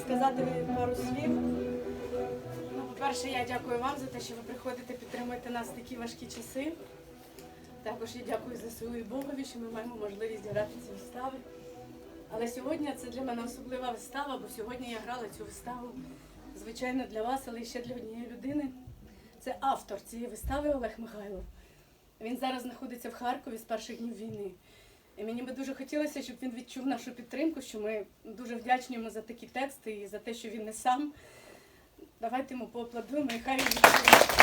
сказати пару слів. Ну, По-перше, я дякую вам за те, що ви приходите підтримуєте нас в такі важкі часи. Також я дякую ЗСУ і Богові, що ми маємо можливість грати ці вистави. Але сьогодні це для мене особлива вистава, бо сьогодні я грала цю виставу, звичайно, для вас, але ще для однієї людини. Це автор цієї вистави Олег Михайлов. Він зараз знаходиться в Харкові з перших днів війни. І мені би дуже хотілося, щоб він відчув нашу підтримку, що ми дуже вдячні йому за такі тексти і за те, що він не сам. Давайте йому поаплодуємо, і хай він.